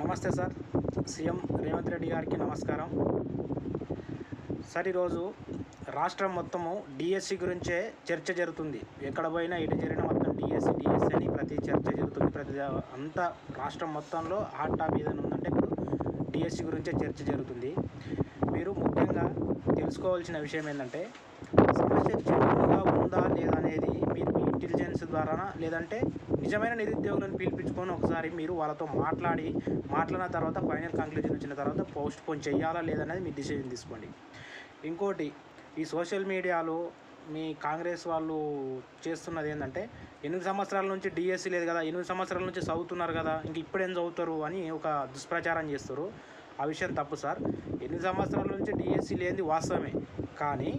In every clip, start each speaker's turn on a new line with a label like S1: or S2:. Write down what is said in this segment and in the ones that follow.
S1: నమస్తే sir. CM Revanth Reddy గారికి నమస్కారం. సార్ ఈరోజు రాష్ట్రం మొత్తము డిఎస్సి గురించే చర్చ జరుగుతుంది. ఎక్కడ పోయినా ఎటు జరిగిన మొత్తం డిఎస్సి డిఎస్సి అని ప్రతి చర్చ జరుగుతుంది. ప్రతి అంతా రాష్ట్రం మొత్తంలో హాట్ టాపిక్ ఏదైనా ఉందంటే ఇప్పుడు డిఎస్సి గురించే చర్చ జరుగుతుంది. మీరు ముఖ్యంగా తెలుసుకోవాల్సిన విషయం ఏంటంటే సమస్య ఉందా లేదా అనేది మీరు మీ ఇంటెలిజెన్స్ ద్వారా లేదంటే నిజమైన నిరుద్యోగులను పిలిపించుకొని ఒకసారి మీరు వాళ్ళతో మాట్లాడి మాట్లాడిన తర్వాత ఫైనల్ కంక్లూజన్ వచ్చిన తర్వాత పోస్ట్ పోన్ చేయాలా లేదనేది మీ డిసిజన్ తీసుకోండి. ఇంకోటి ఈ సోషల్ మీడియాలో మీ కాంగ్రెస్ వాళ్ళు చేస్తున్నది ఏంటంటే ఎనిమిది సంవత్సరాల నుంచి డిఎస్సి లేదు కదా ఎనిమిది సంవత్సరాల నుంచి చదువుతున్నారు కదా ఇంక ఇప్పుడేం చదువుతారు అని ఒక దుష్ప్రచారం చేస్తారు. ఆ విషయం తప్పు సార్. ఎనిమిది సంవత్సరాల నుంచి డిఎస్సి లేనిది వాస్తవమే. కానీ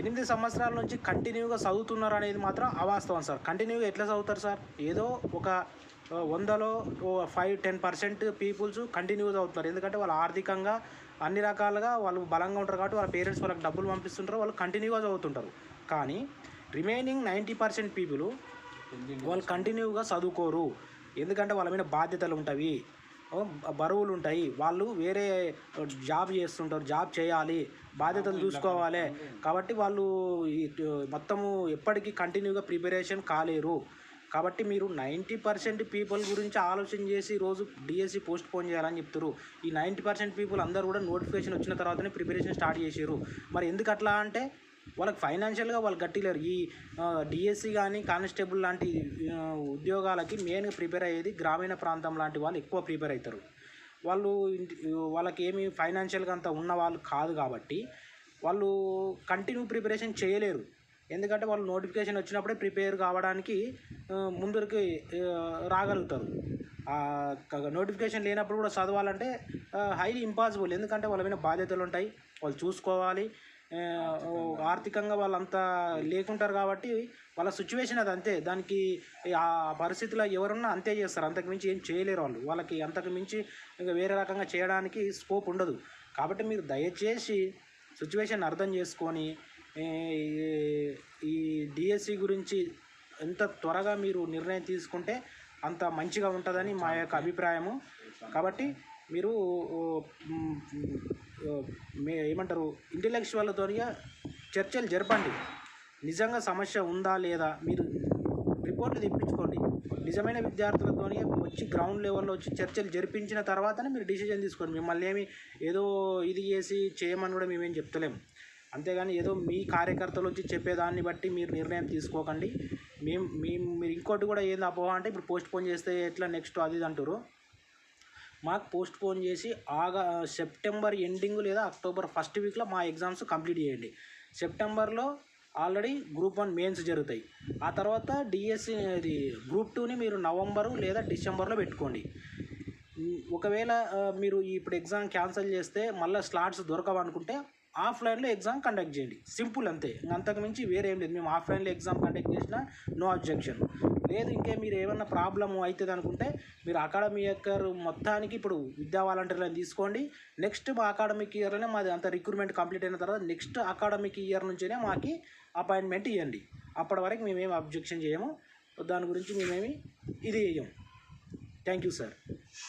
S1: ఎనిమిది సంవత్సరాల నుంచి కంటిన్యూగా చదువుతున్నారు అనేది మాత్రం అవాస్తవం సార్. కంటిన్యూగా ఎట్లా చదువుతారు సార్? ఏదో ఒక వందలో ఫైవ్ టెన్ పర్సెంట్ పీపుల్స్ కంటిన్యూగా చదువుతున్నారు. ఎందుకంటే వాళ్ళు ఆర్థికంగా అన్ని రకాలుగా వాళ్ళు బలంగా ఉంటారు కాబట్టి వాళ్ళ పేరెంట్స్ వాళ్ళకి డబ్బులు పంపిస్తుంటారు వాళ్ళు కంటిన్యూగా చదువుతుంటారు. కానీ రిమైనింగ్ నైంటీ పర్సెంట్ పీపుల్ వాళ్ళు కంటిన్యూగా చదువుకోరు. ఎందుకంటే వాళ్ళ మీద బాధ్యతలు ఉంటాయి. బరువులు ఉంటాయి వాళ్ళు వేరే జాబ్ చేస్తుంటారు. జాబ్ చేయాలి. బాధ్యతలు చూసుకోవాలి. కాబట్టి వాళ్ళు మొత్తము ఎప్పటికీ కంటిన్యూగా ప్రిపరేషన్ కాలేరు. కాబట్టి మీరు నైంటీ పర్సెంట్ పీపుల్ గురించి ఆలోచన చేసి ఈరోజు డిఎస్సి పోస్ట్ పోన్ చేయాలని చెప్తారు ఈ నైంటీ పర్సెంట్ పీపుల్ అందరూ కూడా నోటిఫికేషన్ వచ్చిన తర్వాతనే ప్రిపరేషన్ స్టార్ట్ చేసారు మరి ఎందుకు అట్లా అంటే వాళ్ళకి ఫైనాన్షియల్గా వాళ్ళు గట్టిలేరు ఈ డిఎస్సి కానీ కానిస్టేబుల్ లాంటి ఉద్యోగాలకి మెయిన్గా ప్రిపేర్ అయ్యేది గ్రామీణ ప్రాంతం లాంటి వాళ్ళు ఎక్కువ ప్రిపేర్ అవుతారు వాళ్ళు వాళ్ళకి ఏమి ఫైనాన్షియల్గా అంత ఉన్న వాళ్ళు కాదు కాబట్టి వాళ్ళు కంటిన్యూ ప్రిపరేషన్ చేయలేరు. ఎందుకంటే వాళ్ళు నోటిఫికేషన్ వచ్చినప్పుడే ప్రిపేర్ కావడానికి ముందరికి రాగలుగుతారు. నోటిఫికేషన్ లేనప్పుడు కూడా చదవాలంటే హైలీ ఇంపాసిబుల్ ఎందుకంటే వాళ్ళ మీద బాధ్యతలు ఉంటాయి. వాళ్ళు చూసుకోవాలి. ఆర్థికంగా. వాళ్ళంతా లేకుంటారు కాబట్టి వాళ్ళ సిచ్యువేషన్ అది అంతే. దానికి ఆ పరిస్థితిలో ఎవరున్నా అంతే చేస్తారు. అంతకు మించి ఏం చేయలేరు వాళ్ళు. వాళ్ళకి అంతకు మించి ఇంకా వేరే రకంగా చేయడానికి స్కోప్ ఉండదు. కాబట్టి మీరు దయచేసి సిచ్యువేషన్ అర్థం చేసుకొని ఈ డిఎస్సి గురించి ఎంత త్వరగా మీరు నిర్ణయం తీసుకుంటే అంత మంచిగా ఉంటుందని మా యొక్క అభిప్రాయము. కాబట్టి మీరు మే ఏమంటారు ఇంటలెక్చువల్తో చర్చలు జరపండి. నిజంగా సమస్య ఉందా లేదా మీరు రిపోర్ట్లు తెప్పించుకోండి. నిజమైన విద్యార్థులతో వచ్చి గ్రౌండ్ లెవెల్లో వచ్చి చర్చలు జరిపించిన తర్వాతనే మీరు డిసిజన్ తీసుకోండి. మిమ్మల్ని ఏమి ఏదో ఇది చేసి చేయమని కూడా మేమేం చెప్తలేము అంతేగాని ఏదో మీ కార్యకర్తలు వచ్చి చెప్పేదాన్ని బట్టి మీరు నిర్ణయం తీసుకోకండి. మేము మేము మీరు ఇంకోటి కూడా ఏంది అపోహ అంటే ఇప్పుడు పోస్ట్ పోన్ చేస్తే ఎట్లా నెక్స్ట్ అది ఇది అంటారు మాకు పోస్ట్ పోన్ చేసి ఆగా సెప్టెంబర్ ఎండింగ్ లేదా అక్టోబర్ ఫస్ట్ వీక్లో మా ఎగ్జామ్స్ కంప్లీట్ చేయండి. సెప్టెంబర్లో ఆల్రెడీ గ్రూప్ వన్ మెయిన్స్ జరుగుతాయి. ఆ తర్వాత డిఎస్సి ఇది గ్రూప్ టూని మీరు నవంబరు లేదా డిసెంబర్లో పెట్టుకోండి. ఒకవేళ మీరు ఇప్పుడు ఎగ్జామ్ క్యాన్సిల్ చేస్తే మళ్ళీ స్లాట్స్ దొరకవనుకుంటే ఆఫ్లైన్లో ఎగ్జామ్ కండక్ట్ చేయండి. సింపుల్ అంతే. అంతకుమించి వేరే ఏం లేదు. మేము ఆఫ్లైన్లో ఎగ్జామ్ కండక్ట్ చేసినా నో అబ్జెక్షన్. లేదు ఇంకే మీరు ఏమన్నా ప్రాబ్లమ్ అవుతుంది అనుకుంటే మీరు అకాడమీ ఇయర్ మొత్తానికి ఇప్పుడు విద్యా వాలంటీర్లను తీసుకోండి. నెక్స్ట్ మా అకాడమిక్ ఇయర్లోనే మాది అంత రిక్రూట్మెంట్ కంప్లీట్ అయిన తర్వాత నెక్స్ట్ అకాడమిక్ ఇయర్ నుంచే మాకి అపాయింట్మెంట్ ఇవ్వండి. అప్పటి వరకు మేమేమి అబ్జెక్షన్ చేయము. దాని గురించి మేమేమి ఇది చేయము థ్యాంక్ యూ సార్.